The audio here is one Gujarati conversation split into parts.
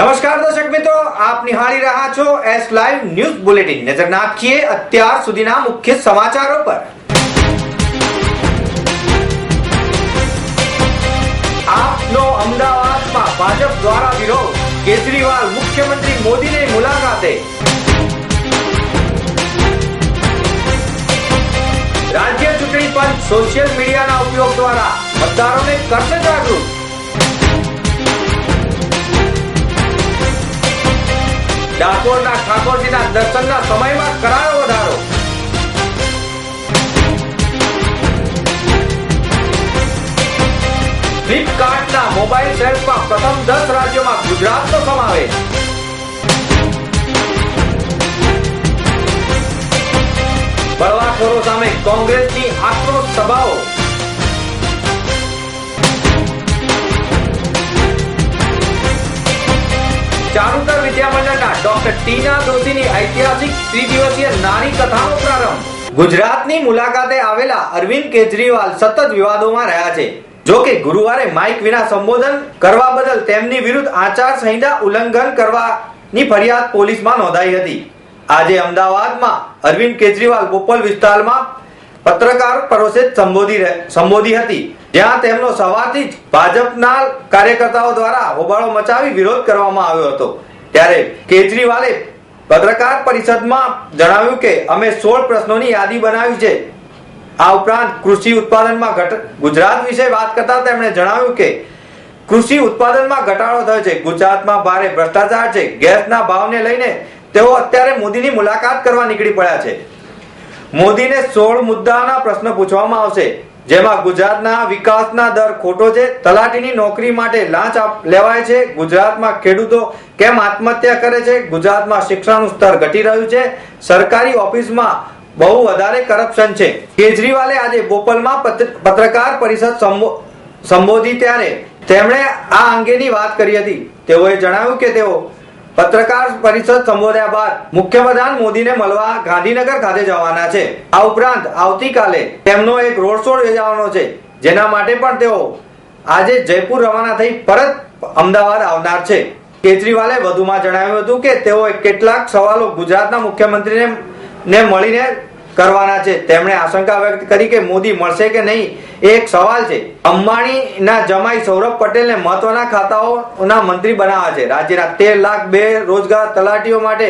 આપ નિહાળી રહ્યા છો એસ લાઈવ ન્યૂઝ બુલેટિન નજર નાખીએ અત્યાર સુધીના મુખ્ય સમાચારો પર. આપનો અમદાવાદમાં ભાજપ દ્વારા વિરોધ. કેજરીવાલ મુખ્યમંત્રી મોદીને મુલાકાતે. રાજ્ય ચૂંટણી પંચ સોશિયલ મીડિયાના ઉપયોગ દ્વારા મતદારોને કરશે જાગૃત ડાકોરના ઠાકોરજીના દર્શનના સમયમાં કરાયો વધારો. ફ્લિપકાર્ટના મોબાઈલ સેલ્સમાં પ્રથમ દસ રાજ્યોમાં ગુજરાતનો સમાવેશ. બળવાખોરો સામે કોંગ્રેસની આક્રોશ સભાઓ. ચારુતર વિદ્યામંડળના ડોક્ટર ટીના દોશીની ઐતિહાસિક ત્રિદિવસીય નારી કથાનો પ્રારંભ. ગુજરાતની મુલાકાતે આવેલા અરવિંદ કેજરીવાલ સતત વિવાદોમાં રહ્યા છે. જો કે ગુરુવારે માઇક વિના સંબોધન કરવા બદલ તેમની વિરુદ્ધ આચાર સંહિતા ઉલ્લંઘન કરવાની ફરિયાદ પોલીસમાં નોંધાઈ હતી. આજે અમદાવાદમાં અરવિંદ કેજરીવાલ બોપલ વિસ્તારમાં પત્રકાર પરોસે સંબોધી સંબોધી હતી. જ્યાં તેમનો સવારથી જ ભાજપના કાર્યકર્તાઓ દ્વારા હોબાળો મચાવી વિરોધ કરવામાં આવ્યો હતો. ત્યારે કેજરીવાલે પત્રકાર પરિષદમાં જણાવ્યું કે, અમે સોળ પ્રશ્નોની યાદી બનાવી છે. આ ઉપરાંત કૃષિ ઉત્પાદનમાં ઘટ ગુજરાત વિશે વાત કરતા તેમણે જણાવ્યું કે, કૃષિ ઉત્પાદનમાં ઘટાડો થયો છે. ગુજરાતમાં ભારે ભ્રષ્ટાચાર છે. ગેસના ભાવને લઈને તેઓ અત્યારે મોદીની મુલાકાત કરવા નીકળી પડ્યા છે. મોદીને સોળ મુદ્દાના પ્રશ્ન પૂછવામાં આવશે. જેમાં ગુજરાતના વિકાસના દર ખોટો છે, તલાટીની નોકરી માટે લાંચ લેવાય છે, ગુજરાતમાં ખેડૂતો કેમ આત્મહત્યા કરે છે, ગુજરાતમાં શિક્ષણનું સ્તર ઘટી રહ્યું છે, સરકારી ઓફિસમાં બહુ વધારે કરપ્શન છે. કેજરીવાલે આજે બોપલમાં પત્ર- પત્રકાર પરિષદ સંબો- સંબોધી ત્યારે તેમણે આ અંગેની વાત કરી હતી. તેઓએ જણાવ્યું કે તેઓ પત્રકાર પરિષદ સંબોધ્યા બાદ મુખ્યપ્રધાન મોદીને મળવા ગાંધીનગર ખાતે જવાના છે. આ ઉપરાંત આવતીકાલે તેમનો એક રોડ શો યોજાવાનો છે, જેના માટે પણ તેઓ આજે જયપુર રવાના થઈ પરત અમદાવાદ આવનાર છે. કેજરીવાલે વધુમાં જણાવ્યું હતું કે તેઓ કેટલાક સવાલો ગુજરાતના મુખ્યમંત્રીને ને મળીને કરવાના છે. તેમણે આશંકા વ્યક્ત કરી કે મોદી મળશે કે નહીં એક સવાલ છે. અંબાણીના જમાઈ સૌરભ પટેલને મહત્વના ખાતાઓના મંત્રી બનાવ્યા છે. રાજ્યના તેર લાખ બે રોજગાર તલાટીઓ માટે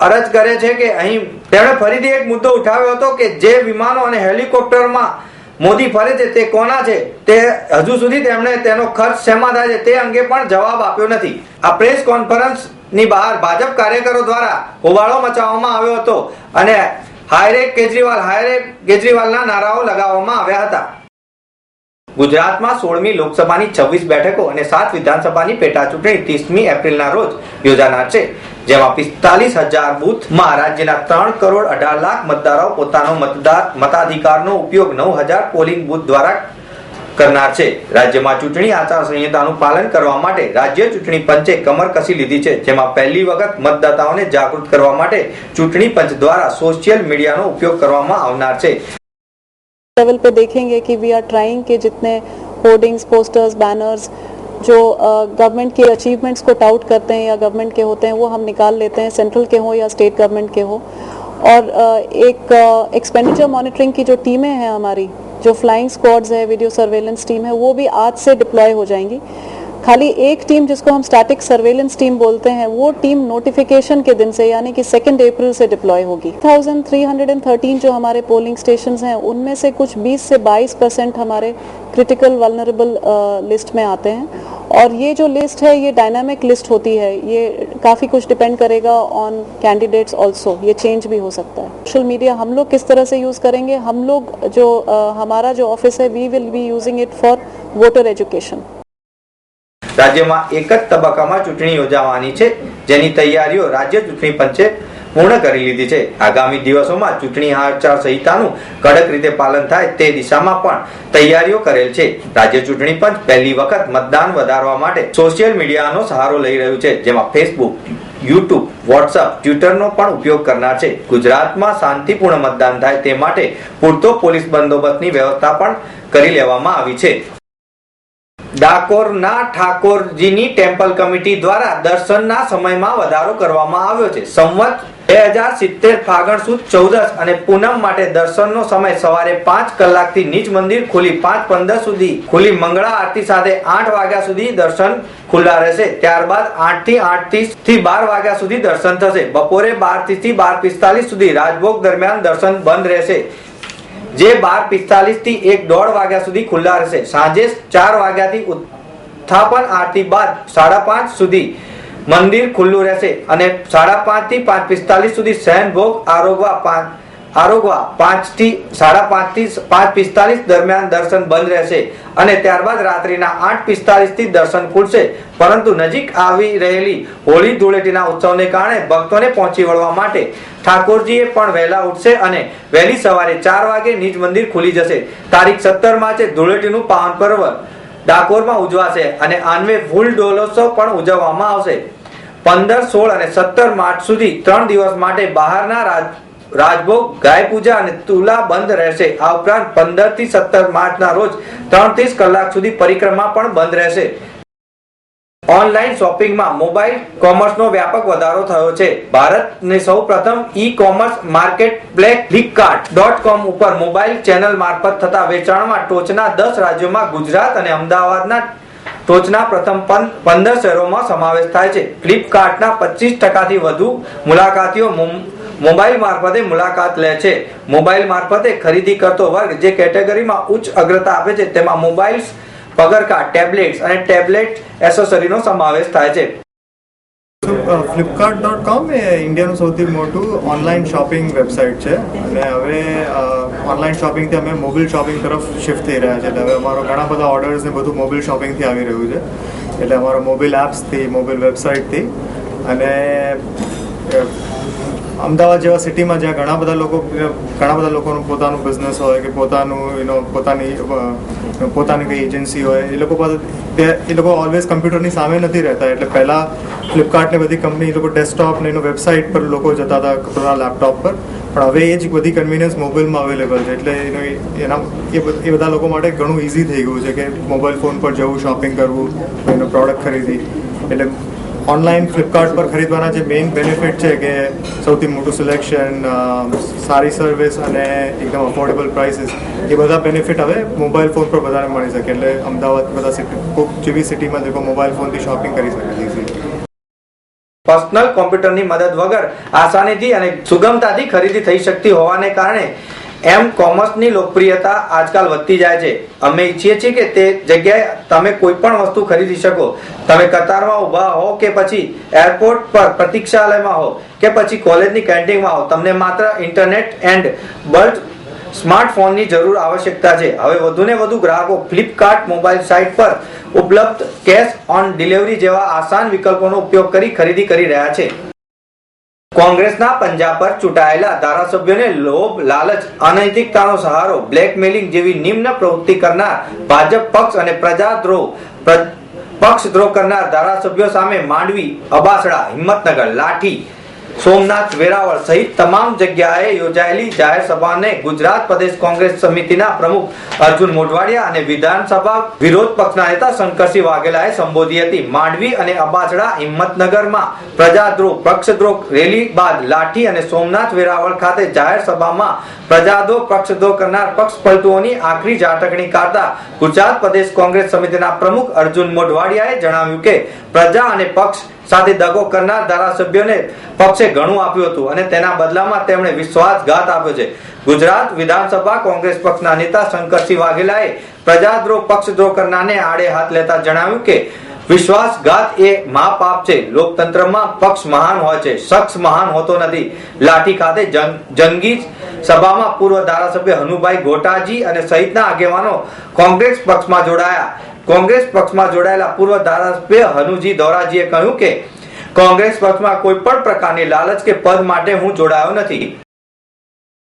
અરજ કરે છે કે અહીં તેમણે ફરીથી એક મુદ્દો ઉઠાવ્યો હતો કે જે વિમાનો અને હેલિકોપ્ટરમાં મોદી ફરે છે તે કોના છે? તે હજુ સુધી તેમણે તેનો ખર્ચ શેમાં થાય છે તે અંગે પણ જવાબ આપ્યો નથી. આ પ્રેસ કોન્ફરન્સની બહાર ભાજપ કાર્યકરો દ્વારા હોબાળો મચાવવામાં આવ્યો હતો અને હાયરે કેજરીવાલ હાયરે કેજરીવાલના નારાઓ લગાવવામાં આવ્યા હતા. ગુજરાતમાં સોળમી લોકસભાની છવ્વીસ બેઠકો અને સાત વિધાનસભાની પેટા ચૂંટણી ત્રીસમી એપ્રિલના રોજ યોજાનાર છે, જેમાં પિસ્તાલીસ હજાર બુથમાં રાજ્યના ત્રણ કરોડ અઢાર લાખ મતદારો પોતાનો મતદાર, મતાધિકારનો ઉપયોગ નવ હજાર પોલિંગ બુથ દ્વારા કરનાર છે રાજ્યમાં ચૂંટણી આચાર સંહિતાનું પાલન કરવા માટે રાજ્ય ચૂંટણી પંચે કમર કસી લીધી છે જેમાં પહેલી વખત મતદાતાઓને જાગૃત કરવા માટે ચૂંટણી પંચ દ્વારા સોશિયલ મીડિયાનો ઉપયોગ કરવામાં આવનાર છે लेवल पे देखेंगे कि वी आर ट्राइंग कि जितने होर्डिंग्स पोस्टर्स बैनर्स जो गवर्नमेंट के अचीवमेंट्स को टाउट करते हैं या गवर्नमेंट के होते हैं वो हम निकाल लेते हैं सेंट्रल के हो या स्टेट गवर्नमेंट के हो और अ, एक एक्सपेंडिचर मॉनिटरिंग की जो टीमें हैं हमारी जो फ्लाइंग स्क्वाड्स है वीडियो सर्वेलेंस टीम है, वो भी आज से डिप्लॉय हो जाएँगी। खाली एक टीम जिसको हम स्टैटिक सर्वेलेंस टीम बोलते हैं, वो टीम नोटिफिकेशन के दिन से, यानी कि सेकेंड अप्रैल से डिप्लॉय होगी। 1313 जो हमारे पोलिंग स्टेशन हैं, उनमें से कुछ 20 से 22 परसेंट हमारे क्रिटिकल वल्नरेबल लिस्ट में आते हैं। और ये जो लिस्ट है, ये डायनामिक लिस्ट होती है, ये काफ़ी कुछ डिपेंड करेगा ऑन कैंडिडेट्स ऑल्सो ये चेंज भी हो सकता है सोशल मीडिया हम लोग किस तरह से यूज़ करेंगे हम लोग जो अ, हमारा जो ऑफिस है we will be using it for voter education રાજ્યમાં એક જ તબક્કામાં ચૂંટણી યોજાવાની છે જેની તૈયારીઓ રાજ્ય ચૂંટણી પંચે પૂર્ણ કરી લીધી છે. આગામી દિવસોમાં ચૂંટણી આચાર સંહિતાનું કડક રીતે પાલન થાય તે દિશામાં પણ તૈયારીઓ કરેલ છે. રાજ્ય ચૂંટણી પંચ પહેલી વખત મતદાન વધારવા માટે સોશિયલ મીડિયાનો સહારો લઈ રહ્યું છે, જેમાં ફેસબુક યુટ્યુબ વોટ્સઅપ ટ્વિટરનો પણ ઉપયોગ કરનાર છે. ગુજરાતમાં શાંતિપૂર્ણ મતદાન થાય તે માટે પૂરતો પોલીસ બંદોબસ્તની વ્યવસ્થા પણ કરી લેવામાં આવી છે. ડાકોરના ઠાકોરજીની ટેમ્પલ કમિટી દ્વારા દર્શનના સમયમાં વધારો કરવામાં આવ્યો છે. સંવત બે હજાર સિત્તેર ફાગણ સુદ ચૌદસ અને પૂનમ માટે દર્શનનો સમય સવારે પાંચ કલાકથી નીચ મંદિર ખુલી પાંચ પંદર સુધી ખુલી મંગળા આરતી સાથે આઠ વાગ્યા સુધી દર્શન ખુલ્લા રહેશે. ત્યારબાદ આઠથી આઠ ત્રીસથી બાર વાગ્યા સુધી દર્શન થશે. બપોરે બાર ત્રીસથી બાર પિસ્તાલીસ સુધી રાજભોગ દરમિયાન દર્શન બંધ રહેશે. જે બાર પિસ્તાલીસથી એક દોઢ વાગ્યા સુધી ખુલ્લા રહેશે. સાંજે ચાર વાગ્યાથી ઉત્થાપન આરતી બાદ સાડા પાંચ સુધી મંદિર ખુલ્લું રહેશે અને સાડા પાંચથી પાંચ પિસ્તાલીસ સુધી શયન ભોગ આરોગવા પાંચ આરોગવા પાંચથી સાડા પાંચથી પાંચ પિસ્તાલીસ દરમિયાન દર્શન બંધ રહેશે અને ત્યારબાદ રાત્રિના આઠ પિસ્તાલીસથી દર્શન ખુલશે. પરંતુ નજીક આવી રહેલી હોળી ધૂળેટીના ઉત્સવને કારણે ભક્તોને પહોંચી વળવા માટે ઠાકોરજીએ પણ વહેલા ઉઠશે અને વહેલી સવારે ચાર વાગે નિજ મંદિર ખુલી જશે. તારીખ સત્તર માર્ચે ધૂળેટીનું પાવન પર્વ ડાકોરમાં ઉજવાશે અને આન્વે ફૂલ ડોલોત્સવ પણ ઉજવવામાં આવશે. પંદર, સોળ અને સત્તર માર્ચ સુધી ત્રણ દિવસ માટે બહારના રાજ, રાજભોગ ગાય પૂજા અને તુલા બંધ રહેશે. આ ઉપરાંત પંદરથી સત્તર માર્ચના રોજ ત્રણ ત્રીસ કલાક સુધી પરિક્રમા પણ બંધ રહેશે. ઓનલાઈન શોપિંગમાં મોબાઈલ કોમર્સનો વ્યાપક વધારો થયો છે. ભારતને સૌ પ્રથમ E commerce marketplace Flipkart dot com ઉપર મોબાઈલ ચેનલ મારફત થતા વેચાણમાં ટોચના દસ રાજ્યોમાં ગુજરાત અને અમદાવાદના ટોચના પ્રથમ પંદર શહેરોમાં સમાવેશ થાય છે. ફ્લિપકાર્ટના પચીસ ટકાથી વધુ મુલાકાતીઓ મોબાઈલ મારફતે મુલાકાત લે છે. મોબાઈલ મારફતે ખરીદી કરતો વર્ગ જે કેટેગરીમાં ઉચ્ચ અગ્રતા આપે છે, તેમાં મોબાઈલ્સ, પગરખા, ટેબ્લેટ્સ અને ટેબ્લેટ એસેસરીનો સમાવેશ થાય છે. ફ્લિપકાર્ટ ડોટ કોમ એ ઇન્ડિયાનું સૌથી મોટું ઓનલાઈન શોપિંગ વેબસાઇટ છે. અને હવે ઓનલાઈન શોપિંગથી અમે મોબાઈલ શોપિંગ તરફ શિફ્ટ થઈ રહ્યા છે. એટલે હવે અમારો ઘણા બધા ઓર્ડર્સ ને બધું મોબાઈલ શોપિંગથી આવી રહ્યું છે. એટલે અમારો મોબાઈલ એપ્સથી મોબાઈલ વેબસાઇટથી અને અમદાવાદ જેવા સિટીમાં જ્યાં ઘણા બધા લોકો, ઘણા બધા લોકોનું પોતાનું બિઝનેસ હોય કે પોતાનું એનો પોતાની પોતાની કંઈ એજન્સી હોય, એ લોકો પાસે એ લોકો ઓલવેઝ કમ્પ્યુટરની સામે નથી રહેતા. એટલે પહેલાં ફ્લિપકાર્ટને બધી કંપની એ લોકો ડેસ્કટોપ ને એનો વેબસાઇટ પર લોકો જતા હતા પોતાના લેપટોપ પર. પણ હવે એ જ બધી કન્વિનિયન્સ મોબાઈલમાં અવેલેબલ છે. એટલે એનો એના એ બધ- લોકો માટે ઘણું ઇઝી થઈ ગયું છે કે મોબાઈલ ફોન પર જવું શોપિંગ કરવું એનો પ્રોડક્ટ ખરીદી. એટલે ઓનલાઈન ફ્લિપકાર્ટ પર ખરીદવાના જે મેઇન બેનિફિટ છે કે સૌથી મોટું સિલેક્શન સારી સર્વિસ અને એકદમ અફોર્ડેબલ પ્રાઇસીસ એ બધા બેનિફિટ હવે મોબાઈલ ફોન પર બધાને મળી શકે. એટલે અમદાવાદ બધા સિટી જેવી સિટીમાં લોકો મોબાઈલ ફોનથી શોપિંગ કરી શકે ઇઝીલી પર્સનલ કોમ્પ્યુટરની મદદ વગર આસાનીથી અને સુગમતાથી ખરીદી થઈ શકતી હોવાને કારણે એમ કોમર્સની લોકપ્રિયતા આજકાલ વધતી જાય છે. અમે ઈચ્છીએ છીએ કે તે જગ્યાએ તમે કોઈ પણ વસ્તુ ખરીદી શકો. તમે કતારમાં ઊભા હો કે પછી એરપોર્ટ પર પ્રતીક્ષાલયમાં હો કે પછી કોલેજની કેન્ટીનમાં હો. તમને માત્ર ઇન્ટરનેટ એન્ડ બલ્ટ સ્માર્ટફોનની જરૂર આવશ્યકતા છે. હવે વધુને વધુ ગ્રાહકો ફ્લિપકાર્ટ મોબાઈલ સાઇટ પર ઉપલબ્ધ કેશ ઓન ડિલિવરી જેવા આસાન વિકલ્પોનો ઉપયોગ કરી ખરીદી કરી રહ્યા છે. કોંગ્રેસના પંજાબ પર ચૂંટાયેલા ધારાસભ્યોને લોભ, લાલચ, અનૈતિકતાનો સહારો, બ્લેકમેલિંગ જેવી નિમ્ન પ્રવૃત્તિ કરનાર ભાજપ પક્ષ અને પ્રજાદ્રોહ, પ્ર- પક્ષદ્રોહ કરનાર ધારાસભ્યો સામે માંડવી, અબાસડા, હિંમતનગર, લાઠી સોમનાથ વેરાવળ સહિત તમામ જગ્યાએ યોજાયેલી જાહેર સભાને ગુજરાત પ્રદેશ કોંગ્રેસ સમિતિના પ્રમુખ અર્જુન મોઢવાડિયા અને વિધાનસભા વિરોધ પક્ષના નેતા શંકરસિંહ વાઘેલાએ સંબોધી હતી. માંડવી અને અબાચડા હિંમતનગરમાં પ્રજાદ્રોહ, પક્ષદ્રોહ, રેલી બાદ લાઠી અને સોમનાથ વેરાવળ ખાતે જાહેર સભામાં પ્રજાદ્રોહ, પક્ષદ્રોહ કરનાર પક્ષ પલટુઓની આખરી ઝાટકણી કાઢતા ગુજરાત પ્રદેશ કોંગ્રેસ સમિતિના પ્રમુખ અર્જુન મોઢવાડિયાએ જણાવ્યું કે પ્રજા અને પક્ષ સાથે દગો કરનાર ધારાસભ્યોને પક્ષે ઘણું આપ્યું હતું અને તેના બદલામાં તેમણે વિશ્વાસઘાત આપ્યો છે. ગુજરાત વિધાનસભા કોંગ્રેસ પક્ષના નેતા શંકરસિંહ વાઘેલાએ પ્રજાદ્રોહ પક્ષદ્રોહ કરનારને આડે હાથ લેતા જણાવ્યું કે, વિશ્વાસઘાત એ મહાપાપ છે. લોકતંત્રમાં પક્ષ મહાન હોય છે. શખ્સ મહાન હોતો નથી. લાઠી ખાતે જંગ સભામાં પૂર્વ ધારાસભ્ય હનુભાઈ ગોટાજી અને સહિતના આગેવાનો કોંગ્રેસ પક્ષમાં જોડાયા. કોંગ્રેસ પક્ષમાં જોડાયેલા પૂર્વ ધારાસભ્ય હનુજી દોરાજીએ કહ્યું કે, કોંગ્રેસ પક્ષમાં કોઈ પણ પ્રકારની લાલચ કે પદ માટે હું જોડાયો નથી.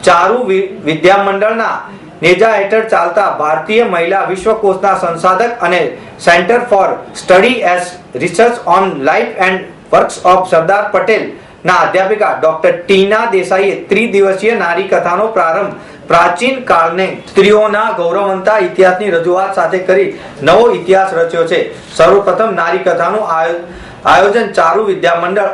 ચારુ વિ- વિદ્યામંડળના નેજા હેઠળ ચાલતા ભારતીય મહિલા વિશ્વકોશના સંસાધક અને centre for studies research on life and works of Sardar Patel ના અધ્યાપિકા ડોક્ટર ટીના દેસાઈએ ત્રિદિવસીય નારી કથાનો પ્રારંભ પ્રાચીન કાળને સ્ત્રીઓના ગૌરવંતા ઇતિહાસની રજૂઆત સાથે કરી નવો ઇતિહાસ રચ્યો છે. સર્વપ્રથમ નારી કથાનું આયોજન ચારુ વિદ્યા મંડળ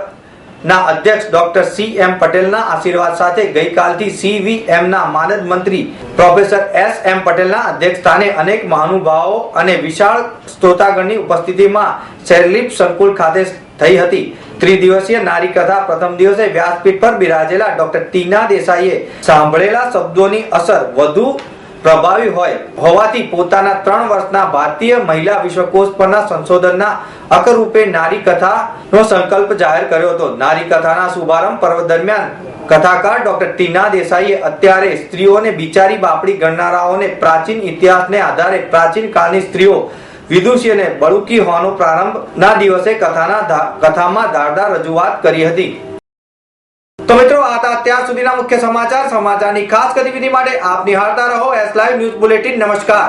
ના અધ્યક્ષ ડોક્ટર સી એમ પટેલના આશીર્વાદ સાથે ગઈકાલથી સીવીએમ ના માનદ મંત્રી પ્રોફેસર એસ એમ પટેલના અધ્યક્ષ સ્થાને અનેક મહાનુભાવો અને વિશાળ સ્ત્રોતાગણની ઉપસ્થિતિમાં શેરલિપ સંકુલ ખાતે થઈ હતી. ત્રિદિવસીય નારી કથા પ્રથમ દિવસે વ્યાસપીઠ પર બિરાજેલા ડોક્ટર ટીના દેસાઈએ સાંભળેલા શબ્દોની અસર વધુ પ્રભાવી હોય હોવાથી પોતાના ત્રણ વર્ષના ભારતીય મહિલા વિશ્વકોશ પરના સંશોધનના અકરૂપે નારી કથાનો સંકલ્પ જાહેર કર્યો હતો. નારી કથાના શુભારંભ પર્વ દરમિયાન કથાકાર ડોક્ટર ટીના દેસાઈએ અત્યારે સ્ત્રીઓને બિચારી બાપડી ગણનારાઓને પ્રાચીન ઇતિહાસને આધારે પ્રાચીન કાળની સ્ત્રીઓ વિદુષી અને બળુકી હોવાનો પ્રારંભના દિવસે કથાના કથામાં ધારદાર રજૂઆત કરી હતી. તો મિત્રો, આ હતા અત્યાર સુધીના મુખ્ય સમાચાર. સમાચારની ખાસ ગતિવિધિ માટે આપ નિહાળતા રહો. એસ લાઈવ ન્યૂઝ બુલેટિન નમસ્કાર.